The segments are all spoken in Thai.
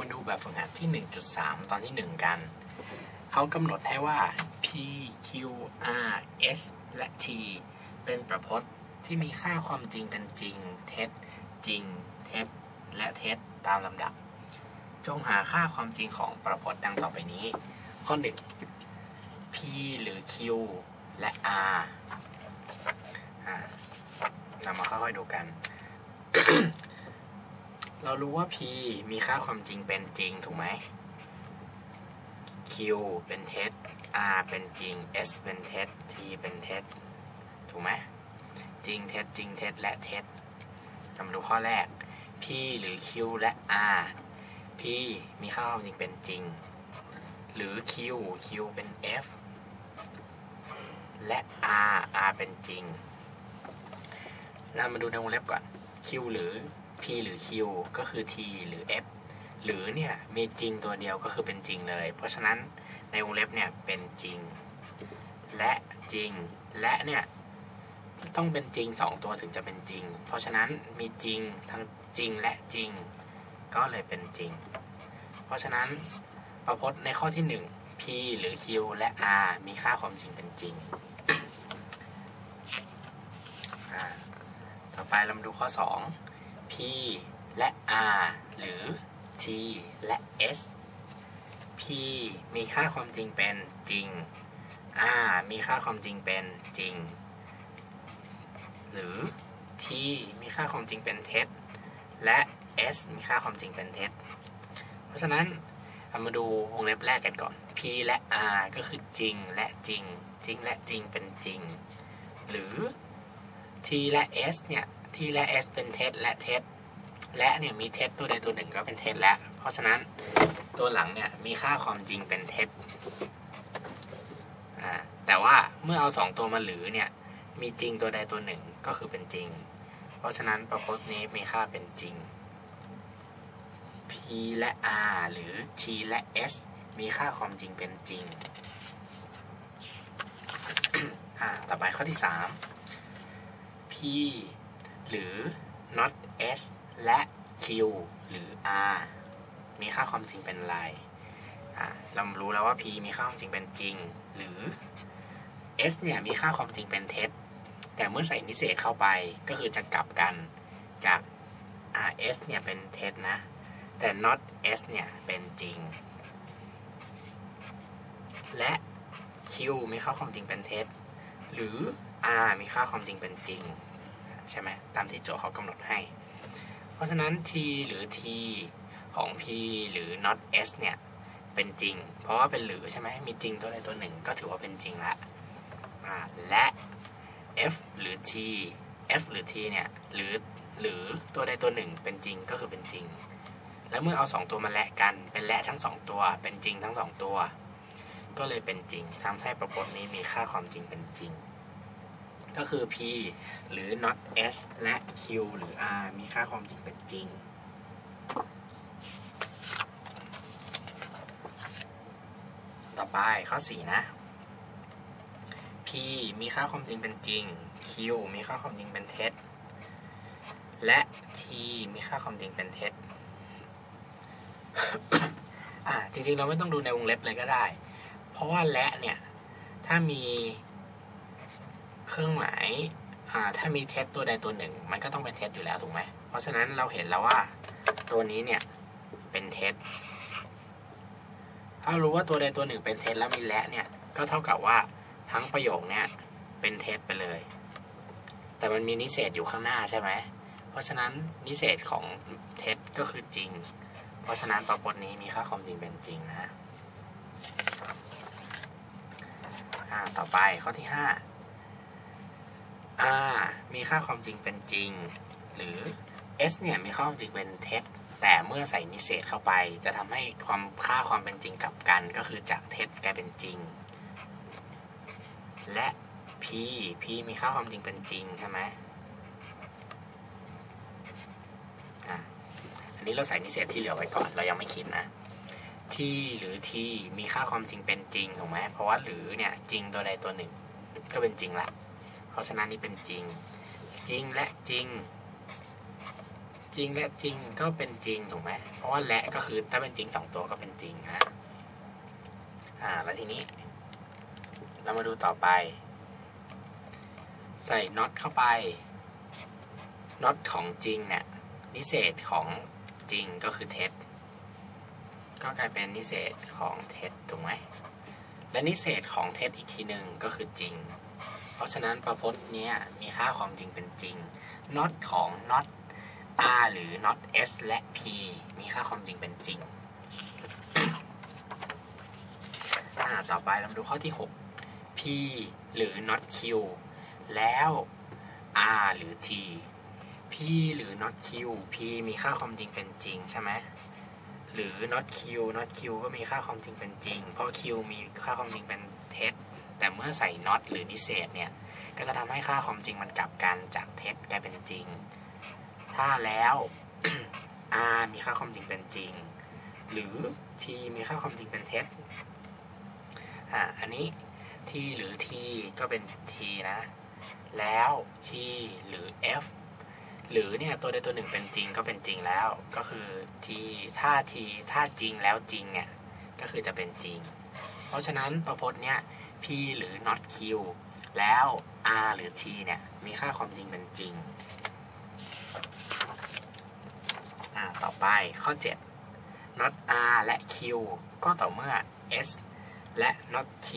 มาดูแบบฝึกหัดที่ 1.3 ตอนที่ 1 กัน เขากำหนดให้ว่า p q r s และ t เป็นประพจน์ที่มีค่าความจริงเป็นจริง เท็จ จริง เท็จ และเท็จตามลำดับ จงหาค่าความจริงของประพจน์ดังต่อไปนี้ ข้อ 1 p หรือ q และ r อ่าเรามาค่อยๆดูกัน เรารู้ว่า p มีค่าความจริงเป็นจริงถูกไหม q เป็นเท็จ r เป็นจริง s เป็นเท็จ t เป็นเท็จถูกไหมจริงเท็จจริงเท็จและเท็จเรามาดูข้อแรก p หรือ q และ r p มีค่าความจริงเป็นจริง หรือ q q เป็น f และ r r เป็นจริงเรามาดูในวงเล็บก่อน q หรือ หรือ q ก็คือ t หรือ f หรือเนี่ยมีจริงตัวเดียวก็คือเป็นจริงเลย เพราะฉะนั้นในวงเล็บเนี่ยเป็นจริง และจริงและเนี่ยต้องเป็นจริง 2 ตัวถึงจะเป็นจริง เพราะฉะนั้นมีจริงทั้งจริงและจริง ก็เลยเป็นจริง เพราะฉะนั้นประพจน์ในข้อที่ 1 p หรือ q และ r มีค่าความจริงเป็นจริง ต่อไปเรามาดูข้อ 2 p และ r หรือ t และ s p มีค่าความจริงเป็นจริง r มีค่าความจริงเป็นจริง หรือ t มีค่าความจริงเป็นเท็จ และ s มีค่าความจริงเป็นเท็จ เพราะฉะนั้นเรามาดูวงเล็บแรกกันก่อน p และ r ก็คือจริงและจริง จริงและจริงเป็นจริง หรือ t และ s เนี่ย t และ s เป็นเท็จและเท็จและเนี่ยมีเท็จตัวใดตัวหนึ่งก็เป็นเท็จแล้ว เพราะฉะนั้นตัวหลังเนี่ยมีค่าความจริงเป็นเท็จอ่าแต่ว่าเมื่อเอาสองตัวมาหรือเนี่ยมีจริงตัวใดตัวหนึ่งก็คือเป็นจริง เพราะฉะนั้นประพจน์นี้มีค่าเป็นจริง p และ r หรือ t และ s มีค่าความจริงเป็นจริงอ่าต่อไปข้อที่ 3 p หรือ not s และ q หรือ r มีค่าความจริงเป็นอะไรอ่าเรารู้แล้วว่า p มีค่าความจริงเป็นจริง หรือ s เนี่ยมีค่าความจริงเป็นเท็จ แต่เมื่อใส่นิเศษเข้าไปก็คือจะกลับกันจาก rs เนี่ยเป็นเท็จนะ แต่ not s เนี่ยเป็นจริง และ q มีค่าความจริงเป็นเท็จ หรือ r มีค่าความจริงเป็นจริง ใช่ไหมตามที่โจทย์เขากำหนดให้ เพราะฉะนั้น t หรือ t ของ p หรือ not s เนี่ยเป็นจริง เพราะว่าเป็นหรือใช่ไหมมีจริงตัวใดตัวหนึ่งก็ถือว่าเป็นจริงละและ f หรือ t f หรือ t เนี่ยหรือหรือตัวใดตัวหนึ่งเป็นจริงก็คือเป็นจริง แล้วเมื่อเอา 2 ตัวมาแลกกันเป็นแลทั้ง 2 ตัว เป็นจริงทั้ง 2 ตัว ก็เลยเป็นจริงทำให้ประพจน์นี้มีค่าความจริงเป็นจริง ก็คือ p หรือ not s และ q หรือ r มีค่าความจริงเป็นจริง ต่อไปข้อ 4 นะ p มีค่าความจริงเป็นจริง q มีค่าความจริงเป็นเท็จ และ t มีค่าความจริงเป็นเท็จอ่าจริงๆ เราไม่ต้องดูในวงเล็บเลยก็ได้ เพราะว่าและเนี่ย ถ้ามี เครื่องหมายถ้ามีเท็จตัวใดตัวหนึ่ง มันก็ต้องเป็นเท็จอยู่แล้วถูกไหม เพราะฉะนั้นเราเห็นแล้วว่าตัวนี้เนี่ยเป็นเท็จถ้ารู้ว่าตัวใดตัวหนึ่งเป็นเท็จแล้วมีและเนี่ยก็เท่ากับว่าทั้งประโยคเนี่ยเป็นเท็จไปเลย แต่มันมีนิเศษอยู่ข้างหน้าใช่ไหม เพราะฉะนั้นนิเศษของเท็จก็คือจริง เพราะฉะนั้นประพจน์นี้มีค่าความจริงเป็นจริงนะต่อไปข้อที่ 5 r มีค่าความจริงเป็นจริง หรือ s เนี่ยมีค่าความจริงเป็นเท็จ แต่เมื่อใส่นิเศษเข้าไป จะทำให้ความค่าความเป็นจริงกลับกัน ก็คือจากเท็จกลายเป็นจริง และ p p มีค่าความจริงเป็นจริงใช่ไหมอะอันนี้เราใส่นิเศษที่เหลือไว้ก่อนเรายังไม่คิดนะ t หรือ t มีค่าความจริงเป็นจริงถูกไหมเพราะว่าหรือเนี่ยจริงตัวใดตัวหนึ่ง ก็เป็นจริงละ ราะฉะนั้นนี่เป็นจริง จริงและจริง จริงและจริงก็เป็นจริงถูกไหมเพราะว่าและก็คือถ้าเป็นจริงสองตัวก็เป็นจริงนะอ่าแล้วทีนี้ เรามาดูต่อไป ใส่น็อตเข้าไปน็อตของจริงเนี่ยนิเศษของจริงก็คือเท็จก็กลายเป็นนิเศษของเท็จถูกไหมและนิเศษของเท็จอีกทีหนึ่งก็คือจริง เพราะฉะนั้นประพจน์เนี้ยมีค่าความจริงเป็นจริงน็อตของน็อต R หรือ not S และ P มีค่าความจริงเป็นจริงอ่าต่อไปเรามาดูข้อที่ 6 P หรือ not Q แล้ว R หรือ T P หรือ not Q P มีค่าความจริงเป็นจริงใช่ไหมหรือ not Q not Q ก็มีค่าความจริงเป็นจริง เพราะ Q มีค่าความจริงเป็นเท็จ แต่เมื่อใส่ not หรือนิเศษเนี่ย ก็จะทำให้ค่าความจริงมันกลับกันจากเท็จกลายเป็นจริง ถ้าแล้ว R มีค่าความจริงเป็นจริง หรือ T มีค่าความจริงเป็นเท็จอ่าอันนี้ T หรือ T ก็เป็น T นะ แล้ว T หรือ F หรือเนี่ยตัวใดตัวหนึ่งเป็นจริงก็เป็นจริงแล้ว ก็คือ T ถ้า T ถ้าจริงแล้วจริงเนี่ยก็คือจะเป็นจริง เพราะฉะนั้นประพจน์เนี่ย P หรือ not Q แล้ว R หรือ T เนี่ย มีค่าความจริงเป็นจริง ต่อไปข้อ 7 not R และ Q ก็ต่อเมื่อ S และ not T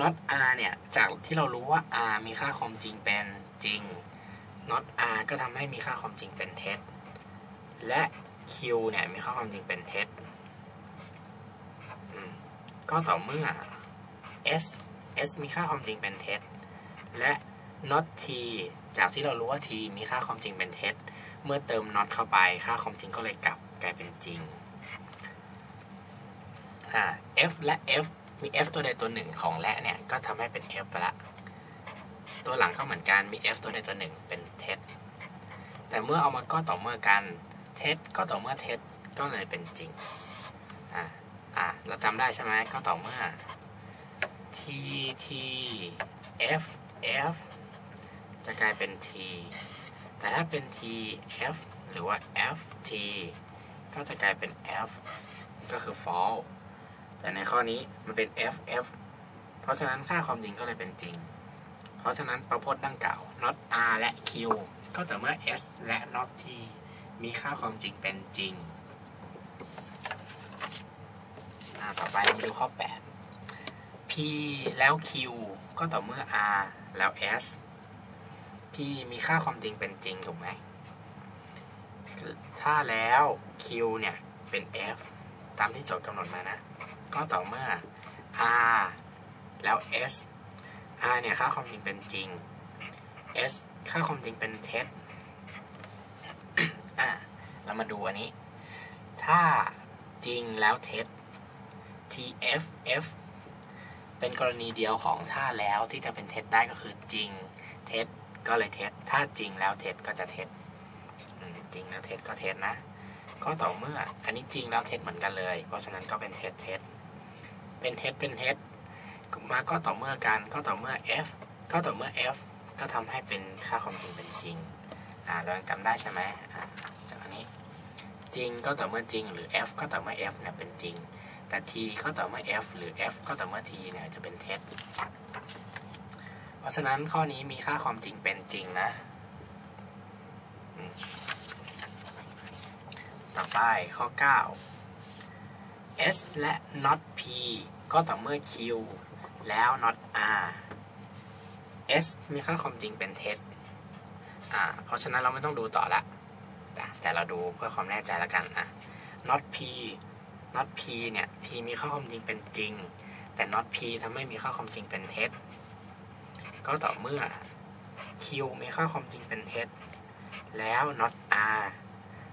not R เนี่ย จากที่เรารู้ว่า R มีค่าความจริงเป็นจริง not R ก็ทำให้มีค่าความจริงเป็นเท็จ และ Q เนี่ย มีค่าความจริงเป็นเท็จ ก็ต่อเมื่อ S S มีค่าความจริงเป็นเท็จ และ not T จากที่เรารู้ว่า T มีค่าความจริงเป็นเท็จ เมื่อเติม not เข้าไปค่าความจริงก็เลยกลับกลายเป็นจริงอ่า F และ F มี F ตัวใดตัวหนึ่งของและเนี่ย ก็ทำให้เป็น F ไปละ ตัวหลังก็เหมือนกันมี F ตัวใดตัวหนึ่งเป็นเท็จ แต่เมื่อเอามาก็ต่อเมื่อกัน เท็จก็ต่อเมื่อเท็จก็เลยเป็นจริง อ่า อ่าเราจำได้ใช่ไหมก็ต่อเมื่อ T T F F จะกลายเป็น T แต่ถ้าเป็น T F หรือว่า F T ก็จะกลายเป็น F ก็คือ false แต่ในข้อนี้มันเป็น F F เพราะฉะนั้นค่าความจริงก็เลยเป็นจริง เพราะฉะนั้นประพจน์ดังกล่าว not R และ Q ก็แต่เมื่อ S และ not T มีค่าความจริงเป็นจริง อ่าต่อไปมาดูข้อ 8 P แล้ว Q ก็ต่อเมื่อ R แล้ว S P มีค่าความจริงเป็นจริงถูกไหม ถ้าแล้ว Q เนี่ย เป็น F ตามที่โจทย์กำหนดมานะ ก็ต่อเมื่อ R แล้ว S R เนี่ย ค่าความจริงเป็นจริง S ค่าความจริงเป็นเท็จอะเรามาดูอันนี้ ถ้าจริงแล้วเท็จ TFF เป็นกรณีเดียวของถ้าแล้วที่จะเป็นเท็จได้ก็คือจริง เท็จก็เลยเท็จ ถ้าจริงแล้วเท็จก็จะเท็จจริงแล้วเท็จก็เท็จนะ ก็ต่อเมื่ออันนี้จริงแล้วเท็จเหมือนกันเลย เพราะฉะนั้นก็เป็นเท็จเท็จเป็นเท็จเป็นเท็จมาก็ต่อเมื่อกันก็ต่อเมื่อ f ก็ต่อเมื่อ f ก็ทำให้เป็นค่าความจริงเป็นจริงอ่าเรายังจำได้ใช่ไหมอ่าจากอันนี้จริงก็ต่อเมื่อจริงหรือ f ก็ต่อเมื่อ f เนี่ยเป็นจริง แต่ t ก็ต่อเมื่อ f หรือ f ก็ต่อเมื่อ t เนี่ยจะเป็นเท็จ เพราะฉะนั้นข้อนี้มีค่าความจริงเป็นจริงนะ ต่อไปข้อ 9 S และ not P ก็ต่อเมื่อ Q แล้ว not R S มีค่าความจริงเป็นเท็จ อ่า เพราะฉะนั้นเราไม่ต้องดูต่อละ แต่แต่เราดูเพื่อความแน่ใจแล้วกันอะ not P not P เนี่ย P มีค่าความจริงเป็นจริง แต่ not P ทำให้มีค่าความจริงเป็นเท็จก็ต่อเมื่อ Q มีค่าความจริงเป็นเท็จแล้ว not R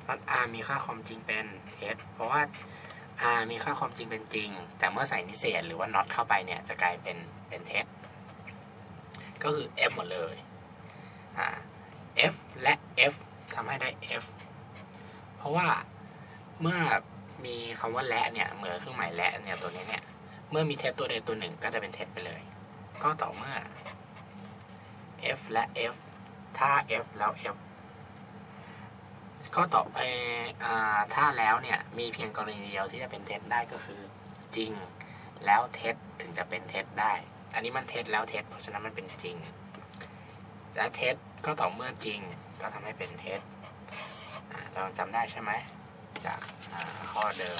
not R มีค่าความจริงเป็นเท็จเพราะว่า R มีค่าความจริงเป็นจริง แต่เมื่อใส่นิเศษหรือว่า not เข้าไปเนี่ยจะกลายเป็นเป็นเท็จก็คือ F หมดเลยอ่า F และ F ทำให้ได้ F เพราะว่าเมื่อ มีคำว่าและเนี่ยเหมือนเครื่องหมายและเนี่ยตัวนี้เนี่ยเมื่อมีเท็จตัวใดตัวหนึ่งก็จะเป็นเท็จไปเลย ก็ต่อเมื่อ F และ F ถ้า F แล้ว F ก็ต่อไปอ่าถ้าแล้วเนี่ยมีเพียงกรณีเดียวที่จะเป็นเท็จได้ก็คือ จริงแล้วเท็จถึงจะเป็นเท็จได้ อันนี้มันเท็จแล้วเท็จเพราะฉะนั้นมันเป็นจริง และเท็จก็ต่อเมื่อจริงก็ทำให้เป็นเท็จอ่าเราจำได้ใช่ไหม จากข้อเดิม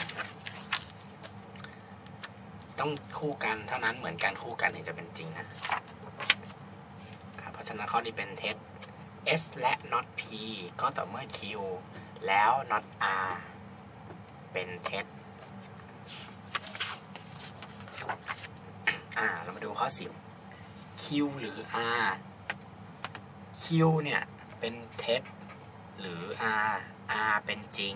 ต้องคู่กันเท่านั้นเหมือนกันคู่กันถึงจะเป็นจริงนะ เพราะฉะนั้นข้อนี้เป็นเท็จ s และ not p ก็ต่อเมื่อ q แล้ว not r เป็นเท็จอ่าเรามาดูข้อ 10 q หรือ r q เนี่ย เป็นเท็จหรือ r r เป็นจริง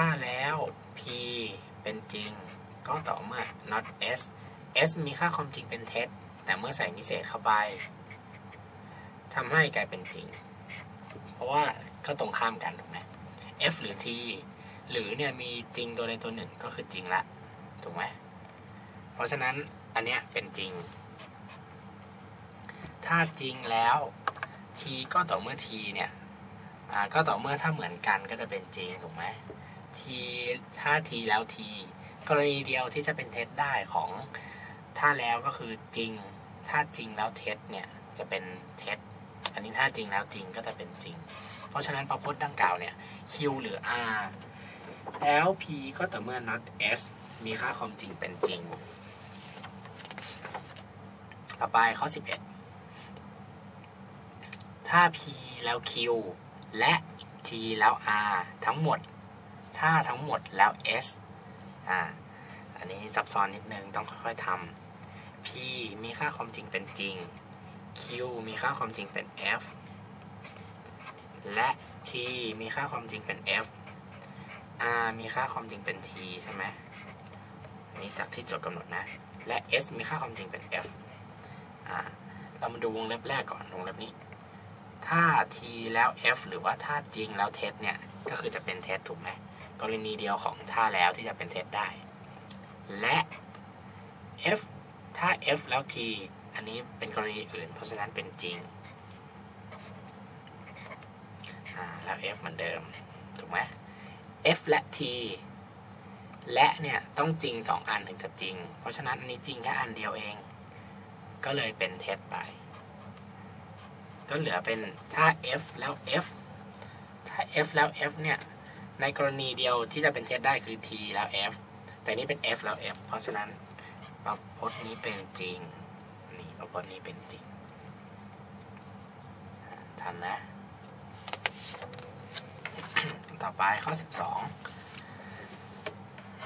ถ้าแล้ว p เป็นจริง ก็ต่อเมื่อ not s s มีค่าความจริงเป็นเท็จ แต่เมื่อใส่นิเศษเข้าไปทำให้กลายเป็นจริง เพราะว่าก็ตรงข้ามกันถูกไหม f หรือ t หรือเนี่ยมีจริงตัวใดตัวหนึ่งก็คือจริงละถูกไหมเพราะฉะนั้นอันเนี้ยเป็นจริง ถ้าจริงแล้ว t ก็ต่อเมื่อ t เนี่ยก็ต่อเมื่อถ้าเหมือนกันก็จะเป็นจริงถูกไหม t ถ้า t แล้ว t กรณีเดียวที่จะเป็นเท็จได้ของถ้าแล้วก็คือจริง ถ้าจริงแล้วเท็จเนี่ยจะเป็นเท็จ อันนี้ถ้าจริงแล้วจริงก็จะเป็นจริง เพราะฉะนั้นประพจน์ดังกล่าวเนี่ย q หรือ r แล้ว p ก็ต่อเมื่อ not s มีค่าความจริงเป็นจริง ต่อไปข้อ 11 ถ้า p แล้ว q และ t แล้ว r ทั้งหมด ถ้าทั้งหมดแล้ว s อ่า อันนี้ซับซ้อนนิดนึงต้องค่อยๆทำ p มีค่าความจริงเป็นจริง q มีค่าความจริงเป็น f และ t มีค่าความจริงเป็น f r มีค่าความจริงเป็น t ใช่ไหมนนี้จากที่โจทย์กำหนดนะ และ s มีค่าความจริงเป็น f อ่า เรามาดูวงเล็บแรกก่อน วงเล็บนี้ ถ้า t แล้ว f หรือว่าถ้าจริงแล้วเท็จเนี่ย ก็คือจะเป็นเท็จถูกไหม กรณีเดียวของถ้าแล้วที่จะเป็นเท็จได้ และ f ถ้า f แล้ว t อันนี้เป็นกรณีอื่น เพราะฉะนั้นเป็นจริงแล้ว f เหมือนเดิม ถูกไหม f และ t และเนี่ยต้องจริง 2 อันถึงจะจริง เพราะฉะนั้นอันนี้จริงแค่อันเดียวเอง ก็เลยเป็นเท็จไป ก็เหลือเป็นถ้า f แล้ว f ถ้า f แล้ว f เนี่ย ในกรณีเดียวที่จะเป็นเท็จได้คือ t แล้ว f แต่นี่เป็น f แล้ว f เพราะฉะนั้นประพจน์นี้เป็นจริง นี่ประพจน์นี้เป็นจริง ทันนะ ต่อไปข้อ 12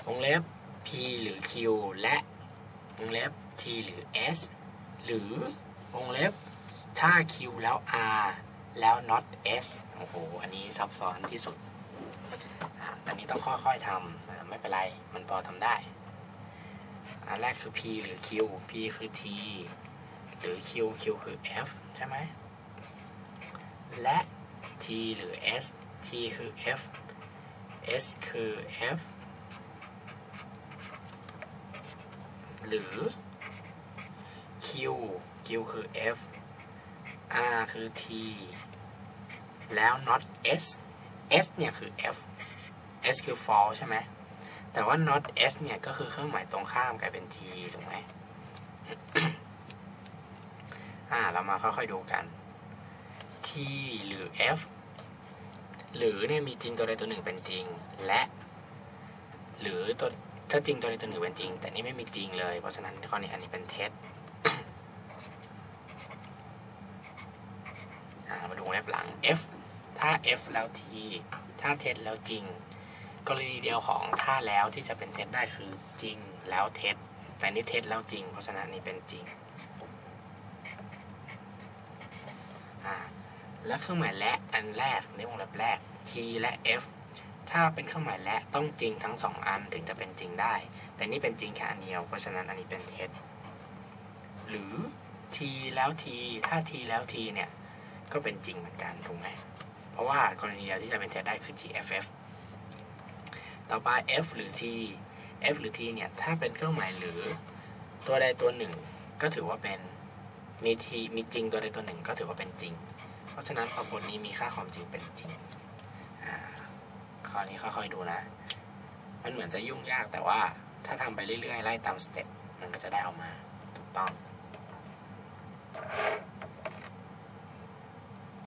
วงเล็บ p หรือ q และวงเล็บ t หรือ s หรือวงเล็บถ้า q แล้ว r แล้ว not s โอ้โห อันนี้ซับซ้อนที่สุด อันนี้ต้องค่อยๆทำไม่เป็นไร มันพอทำได้ อันแรกคือ p หรือ q p คือ t หรือ q q คือ f ใช่ไหม และ t หรือ s t คือ f s คือ f หรือ q q คือ f r คือ t แล้ว not s s เนี่ยคือ f s คือ false ใช่ไหม แต่ว่า not s เนี่ย ก็คือเครื่องหมายตรงข้ามกลายเป็น t ถูกไหมอ่า เรามาค่อยๆดูกัน t หรือ f หรือเนี่ยมีจริงตัวใดตัวหนึ่งเป็นจริง และ หรือตัวถ้าจริงตัวใดตัวหนึ่งเป็นจริง แต่นี่ไม่มีจริงเลย เพราะฉะนั้นข้อนี้อันนี้เป็นเท็จมาดูวงเล็บหลัง f ถ้า f แล้ว t ถ้าเท็จแล้วจริง กรณีเดียวของถ้าแล้วที่จะเป็นเท็จได้คือจริงแล้วเท็จ แต่นี่เท็จแล้วจริง เพราะฉะนั้นนี่เป็นจริงอ่าและเครื่องหมายและอันแรกในวงเล็บแรก t และ f ถ้าเป็นเครื่องหมายและต้องจริงทั้งสองอันถึงจะเป็นจริงได้ แต่นี่เป็นจริงแค่อันเดียว เพราะฉะนั้นอันนี้เป็นเท็จหรือ t แล้ว t ถ้า t แล้ว t เนี่ย ก็เป็นจริงเหมือนกันถูกไหมเพราะว่ากรณีเดียวที่จะเป็นเท็จได้คือ gff ต่อไป f หรือ t f หรือ t เนี่ย ถ้าเป็นเครื่องหมายหรือตัวใดตัวหนึ่ง ก็ถือว่าเป็นมี t มีจริงตัวใดตัวหนึ่ง ก็ถือว่าเป็นจริง เพราะฉะนั้นพอบทนี้มีค่าความจริงเป็นจริงอ่าข้อนี้ค่อยๆดูนะ มันเหมือนจะยุ่งยากแต่ว่าถ้าทำไปเรื่อยๆ ไล่ตามสเต็ปมันก็จะได้ออกมาถูกต้อง